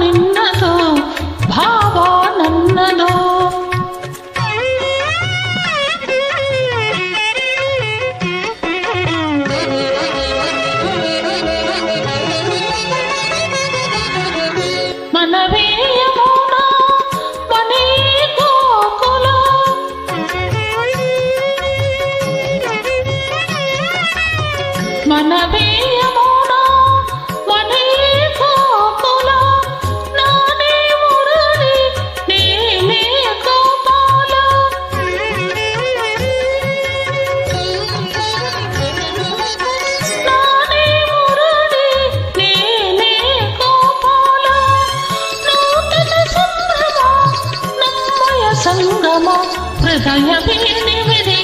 ನಿನ್ನದು ಭಾವ ನನ್ನದು మనవేయమున మనీ సంగమ. హృదయ వేణి విధి